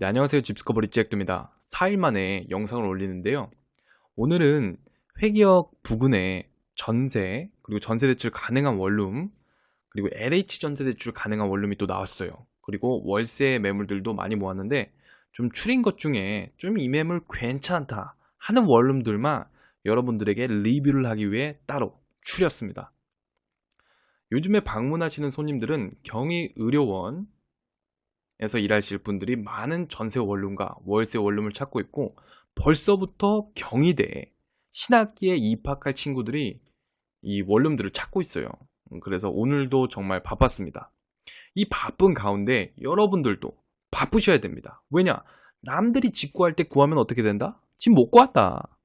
네, 안녕하세요. 집스커버리 잭입니다 4일 만에 영상을 올리는데요. 오늘은 회기역 부근에 전세, 그리고 전세 대출 가능한 원룸, 그리고 LH 전세 대출 가능한 원룸이 또 나왔어요. 그리고 월세 매물들도 많이 모았는데 좀 추린 것 중에 좀 이 매물 괜찮다 하는 원룸들만 여러분들에게 리뷰를 하기 위해 따로 추렸습니다. 요즘에 방문하시는 손님들은 경희의료원, 에서 일하실 분들이 많은 전세 원룸과 월세 원룸을 찾고 있고 벌써부터 경희대 신학기에 입학할 친구들이 이 원룸들을 찾고 있어요. 그래서 오늘도 정말 바빴습니다. 이 바쁜 가운데 여러분들도 바쁘셔야 됩니다. 왜냐? 남들이 집 구할 때 구하면 어떻게 된다? 집 못 구한다.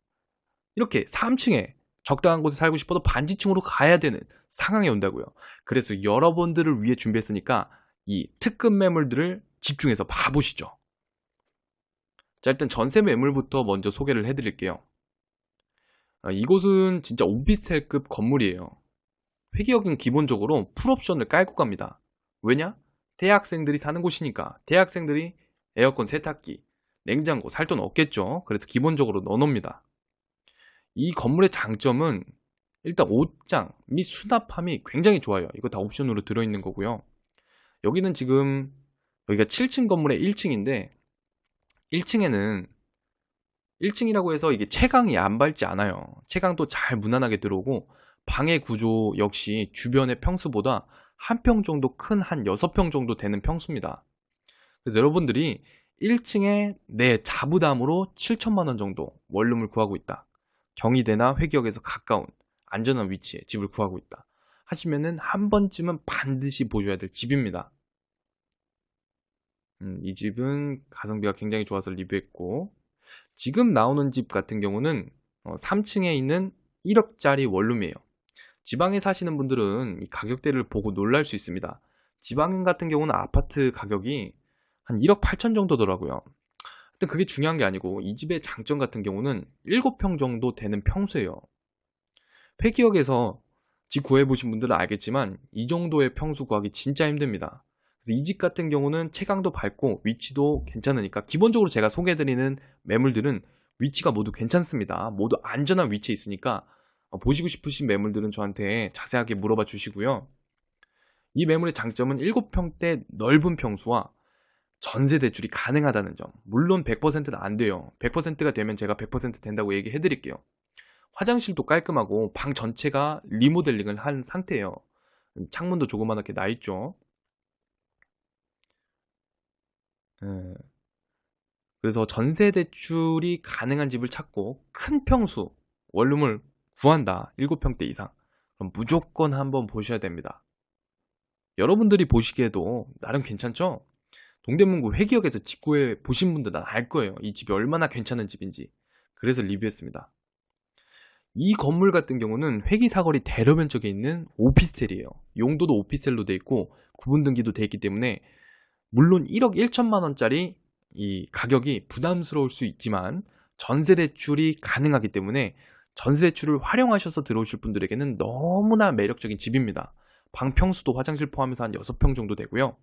이렇게 3층에 적당한 곳에 살고 싶어도 반지층으로 가야 되는 상황이 온다고요. 그래서 여러분들을 위해 준비했으니까 이 특급 매물들을 집중해서 봐보시죠. 자, 일단 전세 매물부터 먼저 소개를 해드릴게요. 아, 이곳은 진짜 오피스텔급 건물이에요. 회기역은 기본적으로 풀옵션을 깔고 갑니다. 왜냐? 대학생들이 사는 곳이니까 대학생들이 에어컨 세탁기, 냉장고 살 돈 없겠죠. 그래서 기본적으로 넣어놓습니다. 이 건물의 장점은 일단 옷장 및 수납함이 굉장히 좋아요. 이거 다 옵션으로 들어있는 거고요. 여기는 지금 여기가 7층 건물의 1층인데 1층에는 1층이라고 해서 이게 채광이 안 밝지 않아요. 채광도 잘 무난하게 들어오고 방의 구조 역시 주변의 평수보다 한 평 정도 큰 한 6평 정도 되는 평수입니다. 그래서 여러분들이 1층에 내 자부담으로 7천만 원 정도 원룸을 구하고 있다. 경희대나 회기역에서 가까운 안전한 위치에 집을 구하고 있다. 하시면은 한 번쯤은 반드시 보셔야 될 집입니다. 음, 이 집은 가성비가 굉장히 좋아서 리뷰했고 지금 나오는 집 같은 경우는 3층에 어, 있는 1억짜리 원룸이에요. 지방에 사시는 분들은 이 가격대를 보고 놀랄 수 있습니다. 지방 같은 경우는 아파트 가격이 한 1억 8천 정도더라고요. 근데 그게 중요한 게 아니고 이 집의 장점 같은 경우는 7평 정도 되는 평수예요. 폐기역에서 집 구해보신 분들은 알겠지만 이 정도의 평수 구하기 진짜 힘듭니다. 이 집 같은 경우는 채광도 밝고 위치도 괜찮으니까 기본적으로 제가 소개해드리는 매물들은 위치가 모두 괜찮습니다. 모두 안전한 위치에 있으니까 어, 보시고 싶으신 매물들은 저한테 자세하게 물어봐 주시고요. 이 매물의 장점은 7평대 넓은 평수와 전세 대출이 가능하다는 점. 물론 100%는 안 돼요. 100%가 되면 제가 100% 된다고 얘기해 드릴게요. 화장실도 깔끔하고 방 전체가 리모델링을 한 상태예요. 창문도 조그맣게 나 있죠. 예. 그래서 전세 대출이 가능한 집을 찾고 큰 평수 원룸을 구한다. 7평대 이상. 그럼 무조건 한번 보셔야 됩니다. 여러분들이 보시기에도 나름 괜찮죠? 동대문구 회기역에서 직구해 보신 분들은 알 거예요. 이 집이 얼마나 괜찮은 집인지. 그래서 리뷰했습니다. 이 건물 같은 경우는 회기 사거리 대로변 쪽에 있는 오피스텔이에요. 용도도 오피스텔로 돼 있고 구분 등기도 돼 있기 때문에 물론 1억 1천만 원짜리 이 가격이 부담스러울 수 있지만 전세 대출이 가능하기 때문에 전세 대출을 활용하셔서 들어오실 분들에게는 너무나 매력적인 집입니다. 방 평수도 화장실 포함해서 한 6평 정도 되고요.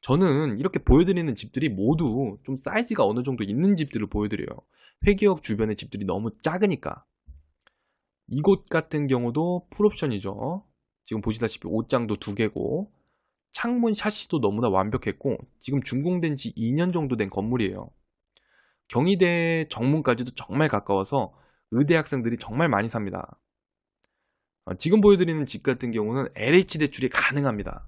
저는 이렇게 보여드리는 집들이 모두 좀 사이즈가 어느 정도 있는 집들을 보여드려요. 회기역 주변의 집들이 너무 작으니까 이곳 같은 경우도 풀옵션이죠. 지금 보시다시피 옷장도 두 개고 창문 샤시도 너무나 완벽했고 지금 준공된 지 2년 정도 된 건물이에요. 경희대 정문까지도 정말 가까워서 의대 학생들이 정말 많이 삽니다. 어, 지금 보여드리는 집 같은 경우는 LH 대출이 가능합니다.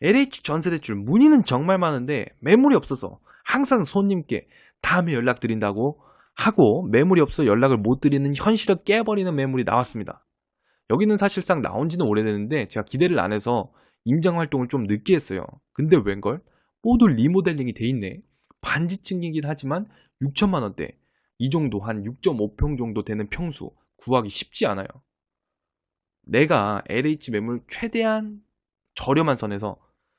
LH 전세 대출 문의는 정말 많은데 매물이 없어서 항상 손님께 다음에 연락드린다고 하고 매물이 없어 연락을 못 드리는 현실을 깨버리는 매물이 나왔습니다. 여기는 사실상 나온 지는 오래됐는데 제가 기대를 안 해서 임장 활동을 좀 늦게 했어요. 근데 웬걸? 모두 리모델링이 돼 있네. 반지층이긴 하지만 6천만 원대. 이 정도 한 6.5평 정도 되는 평수 구하기 쉽지 않아요. 내가 LH 매물 최대한 저렴한 선에서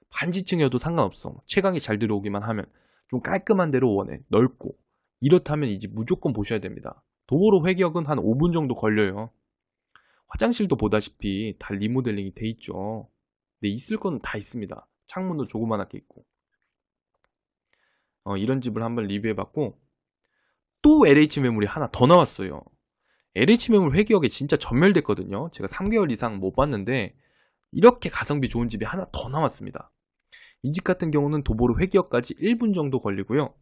반지층이어도 상관없어. 채광이 잘 들어오기만 하면 좀 깔끔한 데로 원해. 넓고 이렇다면 이제 무조건 보셔야 됩니다. 도보로 회격은 한 5분 정도 걸려요. 화장실도 보다시피 다 리모델링이 돼 있죠. 근데 있을 건 다 있습니다. 창문도 조그만하게 있고. 어, 이런 집을 한번 리뷰해봤고 또 LH 매물이 하나 더 나왔어요. LH 매물 회기역에 진짜 전멸됐거든요. 제가 3개월 이상 못 봤는데 이렇게 가성비 좋은 집이 하나 더 나왔습니다. 이 집 같은 경우는 도보로 회기역까지 1분 정도 걸리고요.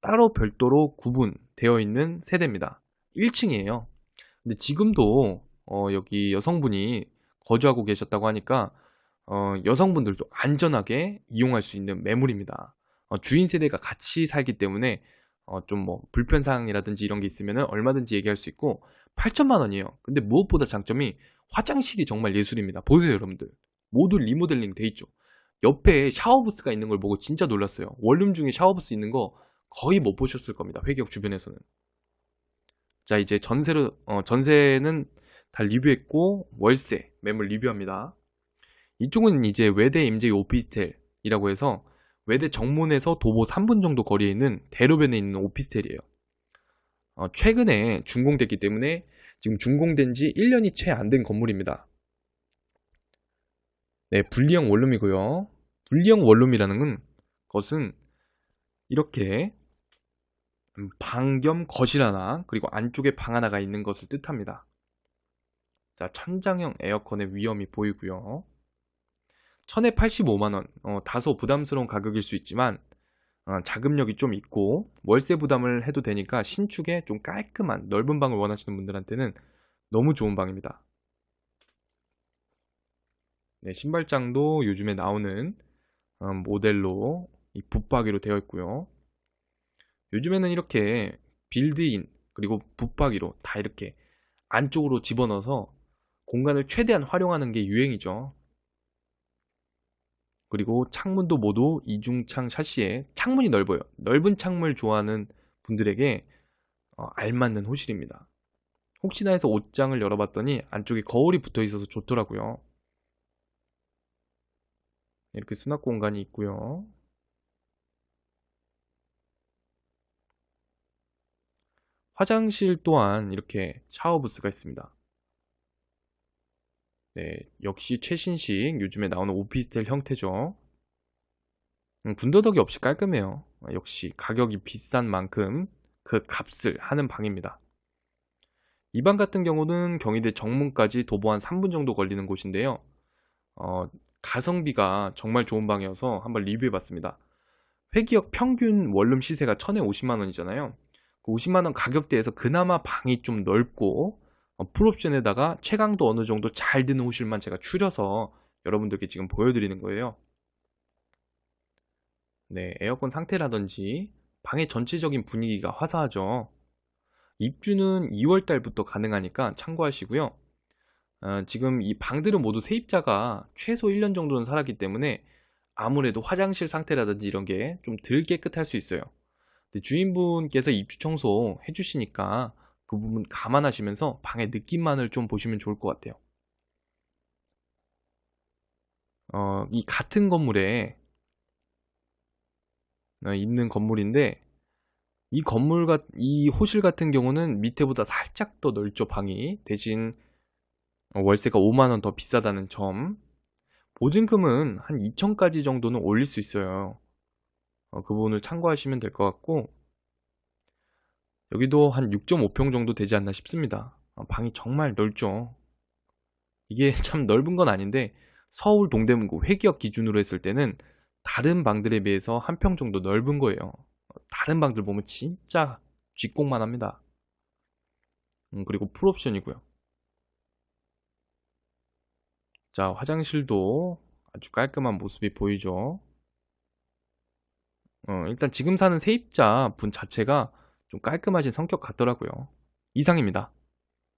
따로 별도로 구분되어 있는 세대입니다. 1층이에요. 근데 지금도 어, 여기 여성분이 거주하고 계셨다고 하니까 어, 여성분들도 안전하게 이용할 수 있는 매물입니다. 어, 주인 세대가 같이 살기 때문에 어, 좀 뭐 불편사항이라든지 이런 게 있으면 얼마든지 얘기할 수 있고 8천만 원이에요. 근데 무엇보다 장점이 화장실이 정말 예술입니다. 보세요 여러분들. 모두 리모델링 돼 있죠. 옆에 샤워부스가 있는 걸 보고 진짜 놀랐어요. 원룸 중에 샤워부스 있는 거 거의 못 보셨을 겁니다. 회기역 주변에서는. 자 이제 전세로 어, 전세는 다 리뷰했고 월세 매물 리뷰합니다. 이쪽은 이제 외대 임대 오피스텔이라고 해서 외대 정문에서 도보 3분 정도 거리에 있는 대로변에 있는 오피스텔이에요. 어, 최근에 준공됐기 때문에 지금 준공된 지 1년이 채 안 된 건물입니다. 네, 분리형 원룸이고요. 분리형 원룸이라는 것은 이렇게 방 겸 거실 하나 그리고 안쪽에 방 하나가 있는 것을 뜻합니다. 자, 천장형 에어컨의 위험이 보이고요. 1085만원, 어, 다소 부담스러운 가격일 수 있지만 어, 자금력이 좀 있고 월세 부담을 해도 되니까 신축에 좀 깔끔한 넓은 방을 원하시는 분들한테는 너무 좋은 방입니다. 네, 신발장도 요즘에 나오는 어, 모델로 이 붙박이로 되어 있고요. 요즘에는 이렇게 빌드인 그리고 붙박이로 다 이렇게 안쪽으로 집어넣어서 공간을 최대한 활용하는 게 유행이죠. 그리고 창문도 모두 이중창 샤시에 창문이 넓어요. 넓은 창문을 좋아하는 분들에게 어, 알맞는 호실입니다. 혹시나 해서 옷장을 열어봤더니 안쪽에 거울이 붙어 있어서 좋더라고요. 이렇게 수납 공간이 있고요. 화장실 또한 이렇게 샤워 부스가 있습니다. 네, 역시 최신식 요즘에 나오는 오피스텔 형태죠. 음, 군더더기 없이 깔끔해요. 역시 가격이 비싼 만큼 그 값을 하는 방입니다. 이 방 같은 경우는 경희대 정문까지 도보 한 3분 정도 걸리는 곳인데요. 어, 가성비가 정말 좋은 방이어서 한번 리뷰해봤습니다. 회기역 평균 원룸 시세가 1000에 50만 원이잖아요. 그 50만 원 가격대에서 그나마 방이 좀 넓고 어, 풀옵션에다가 최강도 어느 정도 잘 드는 호실만 제가 추려서 여러분들께 지금 보여드리는 거예요. 네, 에어컨 상태라든지 방의 전체적인 분위기가 화사하죠. 입주는 2월달부터 가능하니까 참고하시고요. 어, 지금 이 방들은 모두 세입자가 최소 1년 정도는 살았기 때문에 아무래도 화장실 상태라든지 이런 게 좀 덜 깨끗할 수 있어요. 주인분께서 입주 청소 해주시니까 그 부분 감안하시면서 방의 느낌만을 좀 보시면 좋을 것 같아요. 어, 이 같은 건물에 어, 있는 건물인데 이 건물 같, 이 호실 같은 경우는 밑에보다 살짝 더 넓죠 방이. 대신 월세가 5만 원 더 비싸다는 점. 보증금은 한 2천까지 정도는 올릴 수 있어요. 어, 그 부분을 참고하시면 될 것 같고 여기도 한 6.5평 정도 되지 않나 싶습니다. 어, 방이 정말 넓죠. 이게 참 넓은 건 아닌데 서울 동대문구 회기역 기준으로 했을 때는 다른 방들에 비해서 한 평 정도 넓은 거예요. 어, 다른 방들 보면 진짜 쥐꽁만 합니다. 음, 그리고 풀옵션이고요. 자, 화장실도 아주 깔끔한 모습이 보이죠. 어, 일단 지금 사는 세입자 분 자체가 좀 깔끔하신 성격 같더라고요. 이상입니다.